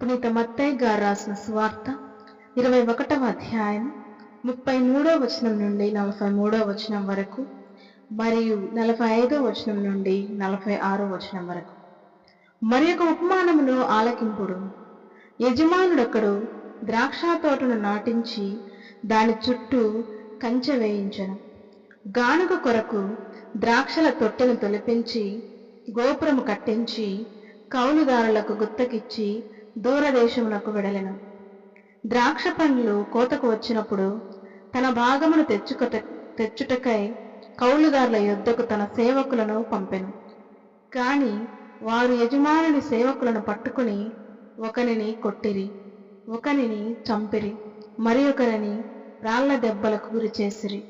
పునీత మత్తయ్య గారు రాసిన స్వార్త ఇరవై ఒకటవ అధ్యాయం ముప్పై మూడో వచనం నుండి నలభై మూడో వచనం వరకు మరియు నలభై ఐదో వచనం నుండి నలభై ఆరో వచనం వరకు. మరి ఒక ఉపమానమును ఆలకింపుడు. యజమానుడొకడు ద్రాక్ష తోటను నాటించి దాని చుట్టూ కంచె వేయించను. గానుగ కొరకు ద్రాక్షల తొట్టెను తొలిపించి గోపురము కట్టించి కౌలుదారులకు గుత్తకిచ్చి దూరదేశమునకు వెడలెను. ద్రాక్ష పండ్లు కోతకు వచ్చినప్పుడు తన భాగమును తెచ్చుకొట తెచ్చుటకై కౌలుదారుల యొద్దకు తన సేవకులను పంపెను. కాని వారు యజమానుని సేవకులను పట్టుకుని ఒకనిని కొట్టిరి ఒకనిని చంపిరి మరి ఒకరిని రాళ్ళ దెబ్బలకు గురి చేసిరి.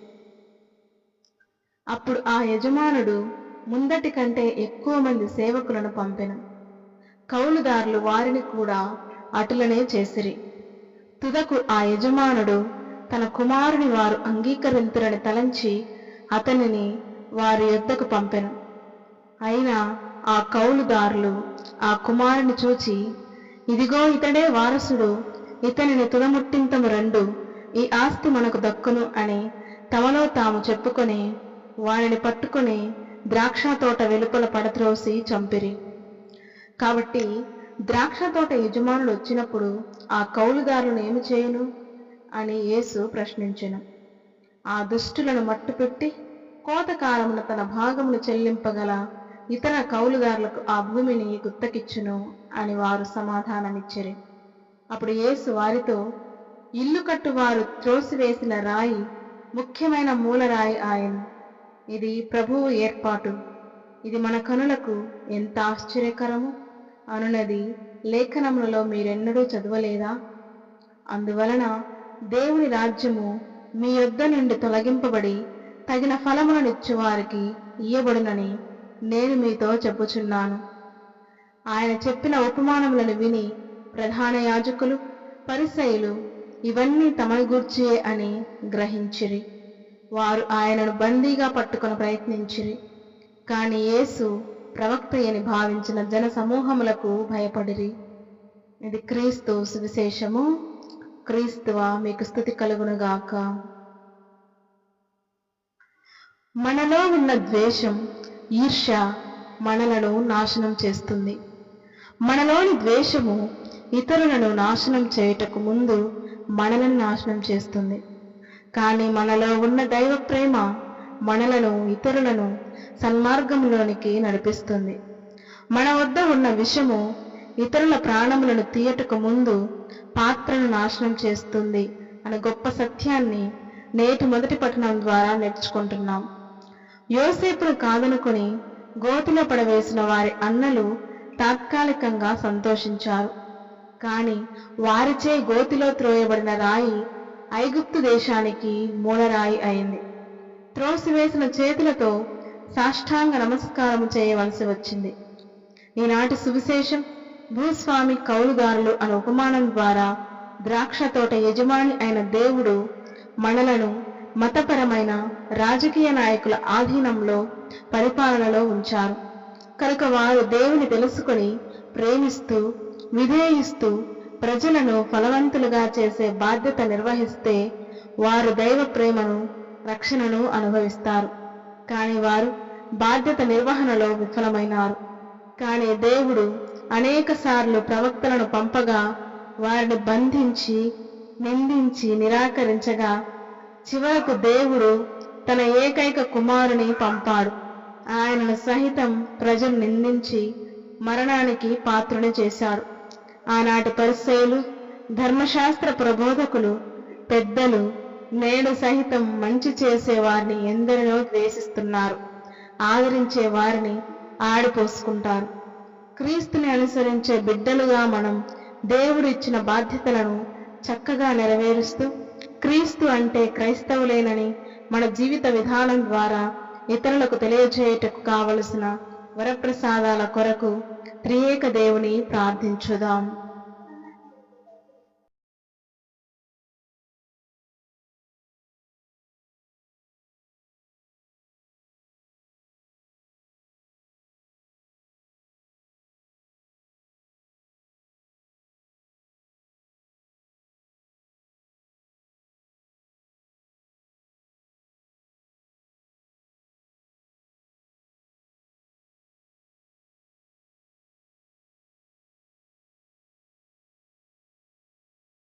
అప్పుడు ఆ యజమానుడు ముందటి కంటే ఎక్కువ మంది సేవకులను పంపెను. కౌలుదారులు వారిని కూడా అటులనే చేసిరి. తుదకు ఆ యజమానుడు తన కుమారుని వారు అంగీకరింతురని తలంచి అతనిని వారి యొద్దకు పంపెను. అయినా ఆ కౌలుదారులు ఆ కుమారుని చూచి ఇదిగో ఇతడే వారసుడు ఇతనిని తుదముట్టింతము రెండు ఈ ఆస్తి మనకు దక్కును అని తమలో తాము చెప్పుకొని వారిని పట్టుకొని ద్రాక్ష తోట వెలుపల పడత్రోసి చంపిరి. కాబట్టి ద్రాక్ష తోట యజమానులు వచ్చినప్పుడు ఆ కౌలుదారులను ఏమి చేయను? అని యేసు ప్రశ్నించెను. ఆ దుష్టులను మట్టుపెట్టి కోతకాలమున తన భాగమును చెల్లింపగల ఇతర కౌలుదారులకు ఆ భూమిని గుత్తకిచ్చును అని వారు సమాధానమిచ్చిరి. అప్పుడు యేసు వారితో ఇల్లు కట్టువారు త్రోసివేసిన రాయి ముఖ్యమైన మూలరాయి ఆయన. ఇది ప్రభువు ఏర్పాటు. ఇది మన కనులకు ఎంత ఆశ్చర్యకరము! అనునది లేఖనములలో మీరెన్నడూ చదవలేదా? అందువలన దేవుని రాజ్యము మీ యొద్ద నుండి తొలగింపబడి తగిన ఫలములనిచ్చు వారికి ఇయ్యబడునని నేను మీతో చెప్పుచున్నాను. ఆయన చెప్పిన ఉపమానములను విని ప్రధాన యాజకులు పరిసయులు ఇవన్నీ తమను గూర్చియే అని గ్రహించిరి. వారు ఆయనను బందీగా పట్టుకొని ప్రయత్నించిరి. కానీ యేసు ప్రవక్తయని భావించిన జన సమూహములకు భయపడిరి. ఇది క్రీస్తు సువిశేషము. క్రీస్తువ మీకు స్థుతి కలుగునుగాక. మనలో ఉన్న ద్వేషం ఈర్ష్య మనలను నాశనం చేస్తుంది. మనలోని ద్వేషము ఇతరులను నాశనం చేయుటకు ముందు మనలను నాశనం చేస్తుంది. కానీ మనలో ఉన్న దైవ ప్రేమ మనలను ఇతరులను సన్మార్గంలోనికి నడిపిస్తుంది. మన వద్ద ఉన్న విషము ఇతరుల ప్రాణములను తీయటకు ముందు పాత్రను నాశనం చేస్తుంది అనే గొప్ప సత్యాన్ని నేటి మొదటి పట్టణం ద్వారా నేర్చుకుంటున్నాం. యోసేపును కాదనుకుని గోతిలో పడవేసిన వారి అన్నలు తాత్కాలికంగా సంతోషించారు. కాని వారిచే గోతిలో త్రోయబడిన రాయి ఐగుప్తు దేశానికి మూలరాయి అయింది. త్రోసివేసిన చేతులతో సాష్టాంగ నమస్కారం చేయవలసి వచ్చింది. ఈనాటి సువిశేషం భూస్వామి కౌలుదారులు అనే ఉపమానం ద్వారా ద్రాక్ష తోట యజమాని అయిన దేవుడు మనలను మతపరమైన రాజకీయ నాయకుల ఆధీనంలో పరిపాలనలో ఉంచారు. కనుక వారు దేవుని తెలుసుకొని ప్రేమిస్తూ విధేయిస్తూ ప్రజలను ఫలవంతులుగా చేసే బాధ్యత నిర్వహిస్తే వారు దైవ ప్రేమను రక్షణను అనుభవిస్తారు. కానీ వారు బాధ్యత నిర్వహణలో విఫలమైనారు. కానీ దేవుడు అనేక సార్లు ప్రవక్తలను పంపగా వారిని బంధించి నిందించి నిరాకరించగా చివరకు దేవుడు తన ఏకైక కుమారుని పంపాడు. ఆయనను సహితం ప్రజలు నిందించి మరణానికి పాత్రుని చేశాడు ఆనాటి పరిశైలు ధర్మశాస్త్ర ప్రబోధకులు పెద్దలు నేడు సహితం మంచి చేసేవారిని ఎందరినో ద్వేషిస్తున్నారు. ఆదరించే వారిని ఆడిపోసుకుంటారు. క్రీస్తుని అనుసరించే బిడ్డలుగా మనం దేవుడిచ్చిన బాధ్యతలను చక్కగా నెరవేరుస్తూ క్రీస్తు అంటే క్రైస్తవులేనని మన జీవిత విధానం ద్వారా ఇతరులకు తెలియజేయటకు కావలసిన వరప్రసాదాల కొరకు త్రియేక దేవుని ప్రార్థించుదాం.